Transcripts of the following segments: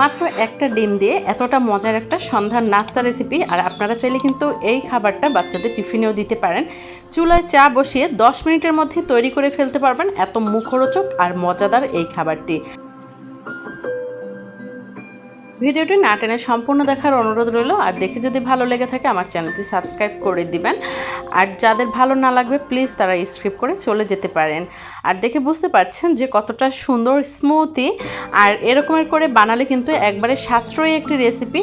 মাত্র একটা ডিম দিয়ে এতটা মজার একটা সন্ধ্যার নাস্তা রেসিপি আর আপনারা চাইলে কিন্তু এই খাবারটা বাচ্চাদের টিফিনেও দিতে পারেন। চুলায় চা বসিয়ে 10 মিনিটের মধ্যে তৈরি করে ফেলতে পারবেন এত মুখরোচক আর মজাদার এই খাবারটি। ভিডিওটি না টেনে সম্পূর্ণ দেখার অনুরোধ রইল। আর দেখে যদি ভালো লেগে থাকে, আমার চ্যানেলটি সাবস্ক্রাইব করে দিবেন। আর যাদের ভালো না লাগবে, প্লিজ তারা স্ক্রিপ করে চলে যেতে পারেন। আর দেখে বুঝতে পারছেন যে কতটা সুন্দর স্মুথি। আর এরকমের করে বানালে কিন্তু একবারে সাশ্রয়ী একটি রেসিপি।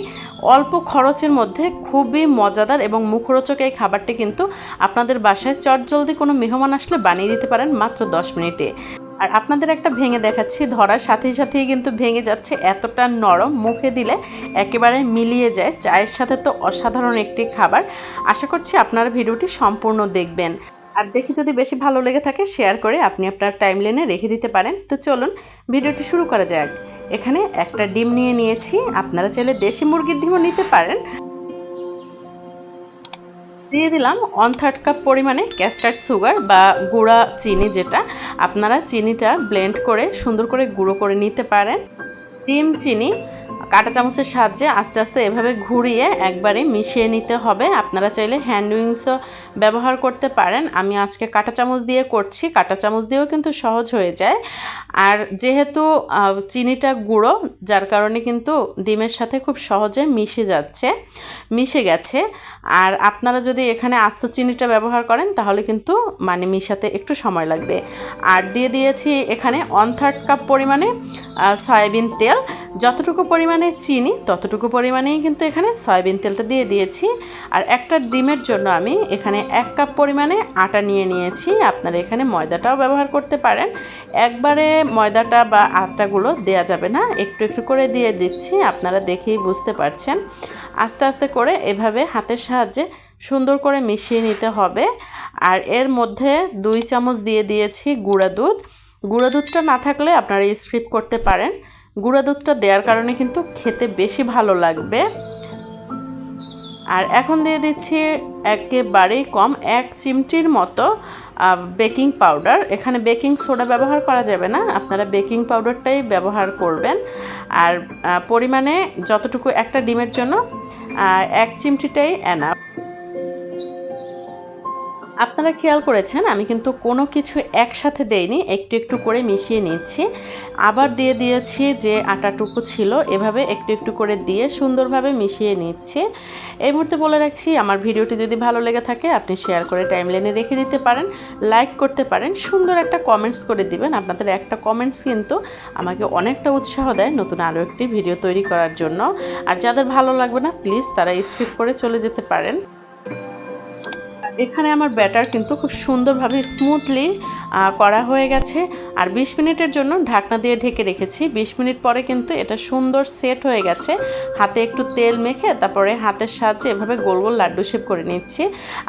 অল্প খরচের মধ্যে খুবই মজাদার এবং মুখরোচক এই খাবারটি কিন্তু আপনাদের বাসায় চটজলদি কোনো মেহমান আসলে বানিয়ে দিতে পারেন মাত্র দশ মিনিটে। আর আপনাদের একটা ভেঙে দেখাচ্ছি, ধরার সাথে সাথেই কিন্তু ভেঙে যাচ্ছে এতটা নরম, মুখে দিলে একেবারে মিলিয়ে যায়, চায়ের সাথে তো অসাধারণ একটি খাবার। আশা করছি আপনারা ভিডিওটি সম্পূর্ণ দেখবেন। আর দেখে যদি বেশি ভালো লেগে থাকে, শেয়ার করে আপনি আপনার টাইম লেনে রেখে দিতে পারেন। তো চলুন, ভিডিওটি শুরু করা যাক। এখানে একটা ডিম নিয়ে নিয়েছি, আপনারা চাইলে দেশি মুরগির ডিমও নিতে পারেন। দিয়ে দিলাম ওয়ান থার্ড কাপ পরিমাণে ক্যাস্টার্ড সুগার বা গুঁড়া চিনি যেটা। আপনারা চিনিটা ব্লেন্ড করে সুন্দর করে গুঁড়ো করে নিতে পারেন। ডিম, চিনি কাঁটা চামচের সাহায্যে আস্তে আস্তে এভাবে ঘুরিয়ে একবারে মিশিয়ে নিতে হবে। আপনারা চাইলে হ্যান্ড উইংসও ব্যবহার করতে পারেন। আমি আজকে কাঁটা চামচ দিয়ে করছি। কাঁটা চামচ দিয়েও কিন্তু সহজ হয়ে যায়। আর যেহেতু চিনিটা গুঁড়ো, যার কারণে কিন্তু ডিমের সাথে খুব সহজে মিশে যাচ্ছে, মিশে গেছে। আর আপনারা যদি এখানে আস্ত চিনিটা ব্যবহার করেন, তাহলে কিন্তু মানে মিশাতে একটু সময় লাগবে। আর দিয়ে দিয়েছি এখানে ওয়ান থার্ড কাপ পরিমাণে সয়াবিন তেল। যতটুকু পরিমাণে চিনি, ততটুকু পরিমাণেই কিন্তু এখানে সয়াবিন তেলটা দিয়ে দিয়েছি। আর একটা ডিমের জন্য আমি এখানে এক কাপ পরিমাণে আটা নিয়ে নিয়েছি। আপনারা এখানে ময়দাটাও ব্যবহার করতে পারেন। একবারে ময়দাটা বা আটাগুলো দেয়া যাবে না। একটু একটু করে দিয়ে দিচ্ছি, আপনারা দেখেই বুঝতে পারছেন। আস্তে আস্তে করে এভাবে হাতের সাহায্যে সুন্দর করে মিশিয়ে নিতে হবে। আর এর মধ্যে দুই চামচ দিয়ে দিয়েছি গুঁড়া দুধ। গুঁড়া দুধটা না থাকলে আপনারা স্ক্রিপ করতে পারেন। গুঁড়া দুধটা দেওয়ার কারণে কিন্তু খেতে বেশি ভালো লাগবে। আর এখন দিয়ে দিচ্ছি একেবারেই কম এক চিমটির মতো বেকিং পাউডার। এখানে বেকিং সোডা ব্যবহার করা যাবে না, আপনারা বেকিং পাউডারটাই ব্যবহার করবেন। আর পরিমাণে যতটুকু একটা ডিমের জন্য এক চিমটিটাই এনাফ আপনারা খেয়াল করেছেন, আমি কিন্তু কোনো কিছু একসাথে দেইনি, একটু একটু করে মিশিয়ে নিচ্ছি। আবার দিয়ে দিয়েছি যে আটাটুকু ছিল, এভাবে একটু একটু করে দিয়ে সুন্দরভাবে মিশিয়ে নিচ্ছি। এই মুহূর্তে বলে রাখছি, আমার ভিডিওটি যদি ভালো লেগে থাকে, আপনি শেয়ার করে টাইম টাইমলাইনে রেখে দিতে পারেন, লাইক করতে পারেন, সুন্দর একটা কমেন্টস করে দিবেন। আপনাদের একটা কমেন্টস কিন্তু আমাকে অনেকটা উৎসাহ দেয় নতুন আরও একটি ভিডিও তৈরি করার জন্য। আর যাদের ভালো লাগবে না, প্লিজ তারা স্কিপ করে চলে যেতে পারেন। এখানে আমার ব্যাটার কিন্তু খুব সুন্দরভাবে স্মুথলি করা হয়ে গেছে। আর ২০ মিনিটের জন্য ঢাকনা দিয়ে ঢেকে রেখেছি। ২০ মিনিট পরে কিন্তু এটা সুন্দর সেট হয়ে গেছে। হাতে একটু তেল মেখে তারপরে হাতের সাহায্যে এভাবে গোল গোল লাড্ডু শেপ করে নিচ্ছি।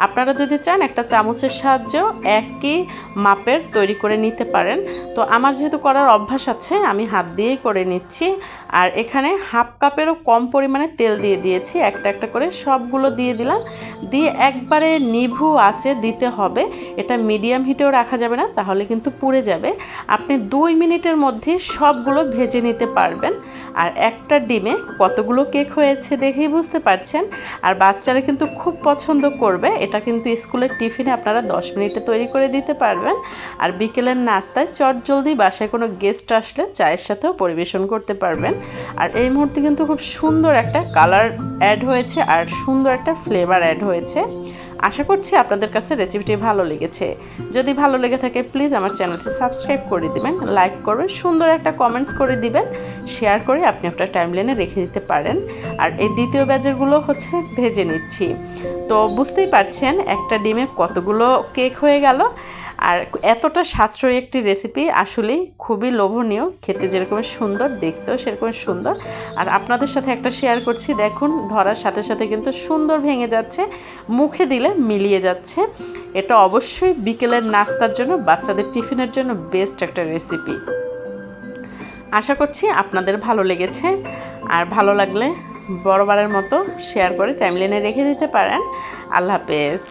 আপনারা যদি চান একটা চামচের সাহায্যেও একই মাপের তৈরি করে নিতে পারেন। তো আমার যেহেতু করার অভ্যাস আছে, আমি হাত দিয়েই করে নিচ্ছি। আর এখানে হাফ কাপেরও কম পরিমাণে তেল দিয়ে দিয়েছি। একটা একটা করে সবগুলো দিয়ে দিলাম। দিয়ে একবারে নিভু আছে দিতে হবে। এটা মিডিয়াম হিটেও রাখা যাবে না। তাহলে কিন্তু পুড়ে যাবে। আপনি দুই মিনিটের মধ্যে সবগুলো ভেজে নিতে পারবেন। আর একটা ডিমে কতগুলো কেক হয়েছে দেখেই বুঝতে পারছেন। আর বাচ্চারা কিন্তু খুব পছন্দ করবে। এটা কিন্তু স্কুলের টিফিনে আপনারা দশ মিনিটে তৈরি করে দিতে পারবেন। আর বিকেলের নাস্তায় চট জলদি বাসায় কোনো গেস্ট আসলে চায়ের সাথেও পরিবেশন করতে পারবেন। আর এই মুহূর্তে কিন্তু খুব সুন্দর একটা কালার অ্যাড হয়েছে। আর সুন্দর একটা ফ্লেভার অ্যাড হয়েছে। আশা করছি আপনাদের কাছে রেসিপিটি ভালো লেগেছে। যদি ভালো লেগে থাকে প্লিজ আমার চ্যানেলটি সাবস্ক্রাইব করে দিবেন লাইক করবেন সুন্দর একটা কমেন্টস করে দিবেন শেয়ার করে আপনি আপনার টাইমলাইনে রেখে দিতে পারেন। আর এই দ্বিতীয় ব্যাজেরগুলো হচ্ছে ভেজে নিচ্ছি। তো বুঝতেই পারছেন, একটা ডিমে কতগুলো কেক হয়ে গেল। আর এতটা সাশ্রয়ী একটি রেসিপি আসলেই খুবই লোভনীয়। খেতে যেরকম সুন্দর, দেখতেও সেরকম সুন্দর। আর আপনাদের সাথে একটা শেয়ার করছি, দেখুন, ধরার সাথে সাথে কিন্তু সুন্দর ভেঙে যাচ্ছে, মুখে দিলে মিলিয়ে যাচ্ছে। এটা অবশ্যই বিকেলের নাস্তার জন্য, বাচ্চাদের টিফিনের জন্য বেস্ট একটা রেসিপি আশা করছি আপনাদের ভালো লেগেছে। আর ভালো লাগলে বড়বারের মতো শেয়ার করে ফ্যামিলি নিয়ে রেখে দিতে পারেন। আল্লাহ হাফেজ।